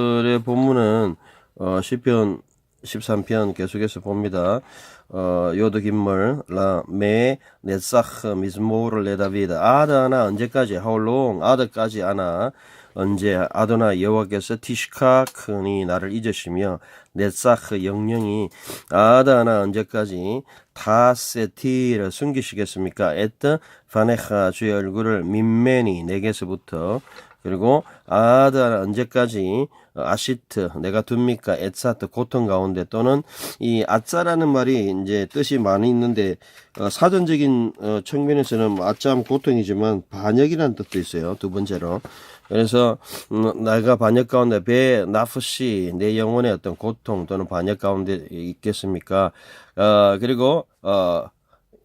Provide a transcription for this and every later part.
오늘의 본문은 어, 시편 13편 계속해서 봅니다. 어, 요드 김물 라메 넷사흐 미즈모를 레다비드. 아다나 언제까지? 하울롱 아드까지 아나. 언제 아도나 여호와께서 티시카 크니 나를 잊으시며 넷사흐 영령이 아다나 언제까지? 다세티를 숨기시겠습니까? 에트 파네하 주의 얼굴을 민맨이 내게서부터 그리고 아다 언제까지 아시트 내가 둡니까 에사트 고통 가운데 또는 이 아짜라는 말이 이제 뜻이 많이 있는데 어, 사전적인 어, 측면에서는 아짜함 고통이지만 반역이라는 뜻도 있어요 두 번째로. 그래서 음, 내가 반역 가운데 배 나프시 내 영혼의 어떤 고통 또는 반역 가운데 있겠습니까? 어, 그리고 어,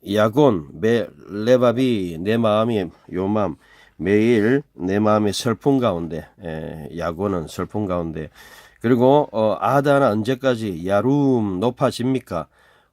야곤 매 레바비 내 마음이 요맘 매일 내 마음이 슬픔 가운데 에, 야고는 슬픔 가운데 그리고 어, 아다나 언제까지 야룸 높아집니까?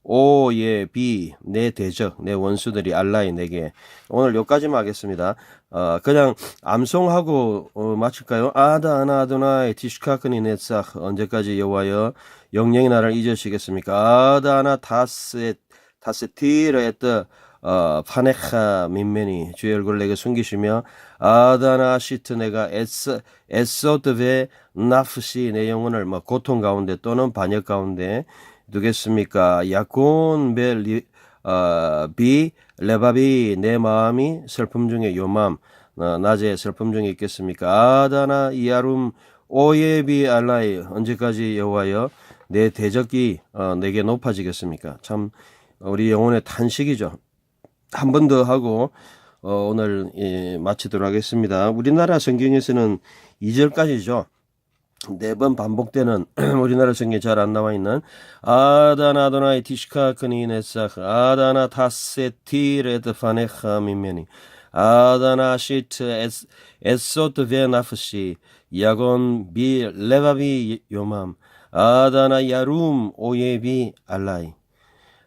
오예 비 내 대적 내 원수들이 알라이 내게 오늘 여기까지만 하겠습니다. 어, 그냥 암송하고 어, 마칠까요? 아다나 아도나이 티슈카크니 넷삭 언제까지 여호와여 영영이 나를 잊으시겠습니까? 아다나 다세 다세티르 에트 어, 파네카 민면이 주의 얼굴을 내게 숨기시며 아다나 시트 내가 에스 에소드베 나프시 내 영혼을 뭐 고통 가운데 또는 반역 가운데 두겠습니까? 야콘 벨리 어, 비 레바비 내 마음이 슬픔 중에 요맘 어, 낮에 슬픔 중에 있겠습니까? 아다나 이아룸 오예비 알라이 언제까지 여호와여 내 대적이 어, 내게 높아지겠습니까? 참 우리 영혼의 탄식이죠. 한 번 더 하고 어, 오늘 예, 마치도록 하겠습니다. 우리나라 성경에서는 2절까지죠. 네 번 반복되는 우리나라 성경에 잘 안 나와 있는 아다나 아도나이 티시카 크니네사 아다나 타세티 레드 파네ха 미메니 아다나 시트 에소트 베나프시 야곤 비 레바비 요맘 아다나 야룸 오예비 알라이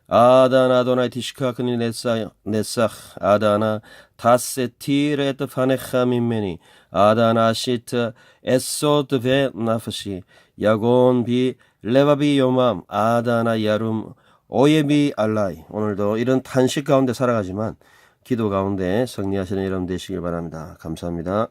아다나 아도나이 티시카크니 네사 네사 아다나 다세티레트 파네ха 민메니 아다나 시트 에소드 베 나프시 야곤 비 레바비 요맘 아다나 야룸 오예비 알라이 오늘도 이런 탄식 가운데 살아가지만 기도 가운데 승리하시는 여러분 되시길 바랍니다. 감사합니다.